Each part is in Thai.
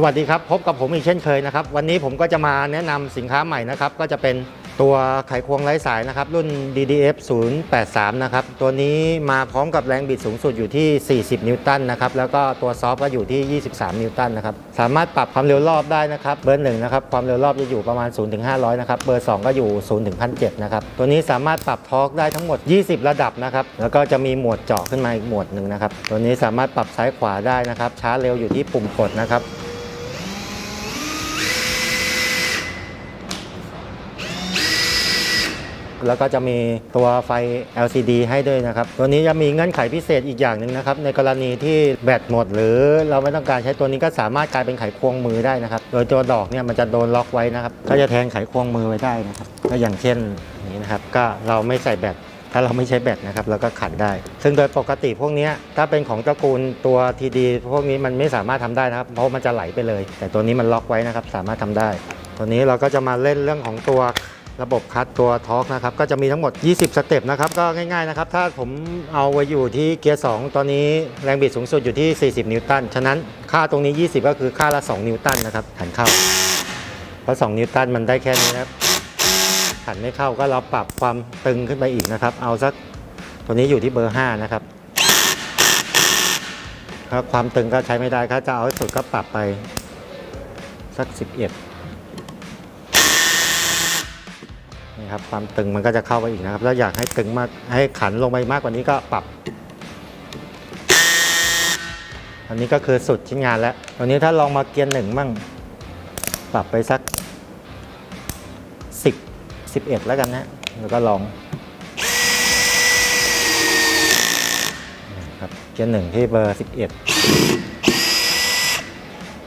สวัสดีครับ พบกับผมอีกเช่นเคยนะครับ วันนี้ผมก็จะมาแนะนำสินค้าใหม่นะครับ ก็จะเป็นตัวไขควงไร้สายนะครับ รุ่น DDF 083 นะครับ ตัวนี้มาพร้อมกับแรงบิดสูงสุดอยู่ที่ 40 นิวตันนะครับ แล้วก็ตัวซอฟต์ก็อยู่ที่ 23 นิวตันนะครับ สามารถปรับความเร็วรอบได้นะครับ เบอร์หนึ่งนะครับ ความเร็วรอบจะอยู่ประมาณ0ถึง500 นะครับ เบอร์ 2 ก็อยู่0ถึง1,700 นะครับ ตัวนี้สามารถปรับทอร์กได้ทั้งหมด 20 ระดับนะครับ แล้วก็จะมีหมวดเจาะขึ้นมาอีกหมวดหนึ่งนะครับ ตัวนี้สามารถปรับซ้ายขวาได้นะครับ ช้าเร็วอยู่ที่ปุ่มกดนะครับ แล้วก็จะมีตัวไฟ LCD ให้ด้วยนะครับ ตัวนี้จะมีเงื่อนไขพิเศษอีกอย่างหนึ่งนะครับ ในกรณีที่แบตหมด หรือเราไม่ต้องการใช้ตัวนี้ก็สามารถกลายเป็นไขควงมือได้นะครับ โดยตัวดอกเนี่ยมันจะโดนล็อกไว้นะครับ ก็จะแทนไขควงมือไว้ได้นะครับก็อย่างเช่นนี้นะครับ ก็เราไม่ใส่แบตถ้าเราไม่ใช้แบตนะครับเราก็ขันได้ ซึ่งโดยปกติพวกนี้ถ้าเป็นของตระกูลตัวทีดีพวกนี้มันไม่สามารถทำได้นะครับ เพราะมันจะไหลไปเลย แต่ตัวนี้มันล็อกไว้นะครับ สามารถทำได้ ตัวนี้เราก็จะมาเล่นเรื่องของตัว ระบบคัดตัวทอร์กนะครับก็จะมีทั้งหมด 20 สเต็ปนะครับก็ง่ายๆนะครับถ้าผมเอาไว้อยู่ที่เกียร์2ตอนนี้แรงบิดสูงสุดอยู่ที่ 40 นิวตัน ฉะนั้นค่าตรงนี้ 20 ก็คือค่าละ 2 นิวตันนะครับหันเข้า เพราะ 2 นิวตันมันได้แค่นี้นะครับขันไม่เข้าก็เราปรับความตึงขึ้นไปอีกนะครับ เอาสักตัวนี้อยู่ที่เบอร์ 5 นะครับถ้าความตึงก็ใช้ไม่ได้ถ้าจะเอาให้สุดก็ปรับไปสัก 11 นี่ครับความตึงมันก็จะเข้าไปอีกนะครับแล้วอยากให้ตึงมากให้ขันลงไปมากกว่านี้ก็ปรับ อันนี้ก็คือสุดชิ้นงานแล้วตัวนี้ถ้าลองมาเกียร์หนึ่งมั่งปรับไปสัก 10 11 แล้วกันนะแล้วก็ลองครับเกียร์หนึ่งที่เบอร์ 11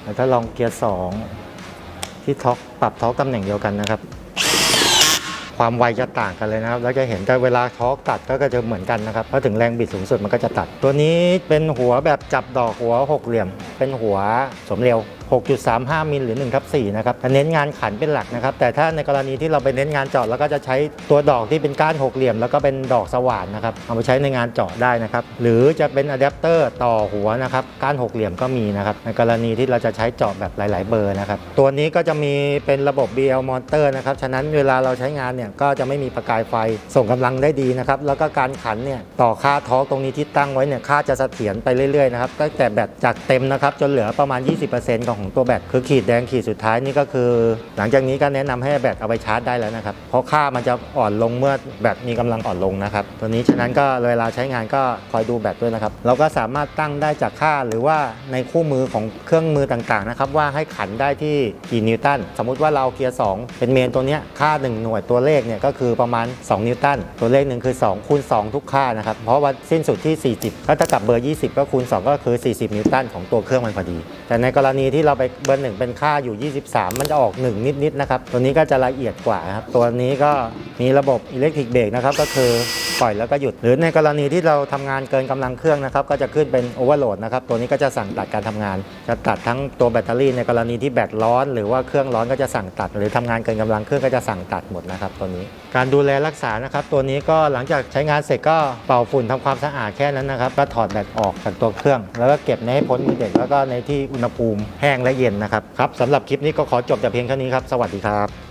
แล้วถ้าลองเกียร์สองที่ท็อกปรับท็อกตำแหน่งเดียวกันนะครับ ความไวจะต่างกันเลยนะครับ แล้วจะเห็นแต่เวลาท็อกตัดก็จะเหมือนกันนะครับพอถึงแรงบิดสูงสุดมันก็จะตัด ตัวนี้เป็นหัวแบบจับดอกหัวหกเหลี่ยม เป็นหัวสมเร็ว 6.35 มิลหรือ1ทับ4นะครับเน้นงานขันเป็นหลักนะครับ แต่ถ้าในกรณีที่เราไปเน้นงานเจาะแล้วก็จะใช้ตัวดอกที่เป็นก้านหกเหลี่ยม แล้วก็เป็นดอกสว่านนะครับ เอาไปใช้ในงานเจาะได้นะครับ หรือจะเป็นอะแดปเตอร์ต่อหัวนะครับ ก้านหกเหลี่ยมก็มีนะครับ ในกรณีที่เราจะใช้เจาะแบบหลาย ๆ เบอร์นะครับ ตัวนี้ก็จะมีเป็นระบบ BL Monitor นะครับ ฉะนั้นเวลาเราใช้งานเนี่ยก็จะไม่มีประกายไฟส่งกำลังได้ดีนะครับ แล้วก็การขันเนี่ยต่อค่าทอกตรงนี้ที่ตั้งไว้เนี่ยค่าจะเสถียรไปเรื่อย ๆ นะครับ ตั้งแต่แบตจากเต็มนะครับจนเหลือประมาณ 20%ของของตัวแบตคือขีดแดงขีดสุดท้ายนี่ก็คือ หลังจากนี้ก็แนะนำให้แบตเอาไปชาร์จได้แล้วนะครับ เพราะค่ามันจะอ่อนลงเมื่อแบตมีกำลังอ่อนลงนะครับ ตัวนี้ฉะนั้นก็เวลาใช้งานก็คอยดูแบตด้วยนะครับ เราก็สามารถตั้งได้จากค่าหรือว่าในคู่มือของเครื่องมือต่างๆนะครับว่าให้ขันได้ที่กี่นิวตันสมมุติว่าเราเกียร์ 2 เป็นเมนตัวเนี้ยค่า 1 หน่วยตัวเลขเนี่ยก็คือประมาณ 2 นิวตันตัวเลขหนึ่งคือ 2 คูณ 2 ทุกค่านะครับ เพราะว่าสิ้นสุดที่ 40 ก็เท่ากับเบอร์ 20 ก็คูณ 2 ก็คือ 40 นิวตันของตัวเครื่องมันพอดี แต่ในกรณีที่เราราไปเบอร์หนึ่งเป็นค่าอยู่ 23 มันจะออก 1 นิดๆนะครับ ตัวนี้ก็จะละเอียดกว่าครับ ตัวนี้ก็มีระบบอิเล็กทริกเบรกนะครับก็คือ ปล่อยแล้วก็หยุด หรือในกรณีที่เราทำงานเกินกำลังเครื่องนะครับ ก็จะขึ้นเป็นโอเวอร์โหลดนะครับ ตัวนี้ก็จะสั่งตัดการทำงาน จะตัดทั้งตัวแบตเตอรี่ในกรณีที่แบตร้อน หรือว่าเครื่องร้อนก็จะสั่งตัด หรือทำงานเกินกำลังเครื่องก็จะสั่งตัดหมดนะครับตัวนี้ การดูแลรักษานะครับ ตัวนี้ก็หลังจากใช้งานเสร็จก็เป่าฝุ่นทำความสะอาดแค่นั้นนะครับก็ถอดแบตออกจากตัวเครื่อง แล้วก็เก็บในให้พ้นมือเด็กแล้วก็ในที่อุณหภูมิแห้งและเย็นนะครับครับสำหรับคลิปนี้ก็ขอจบแต่เพียงเท่านี้ครับสวัสดีครับ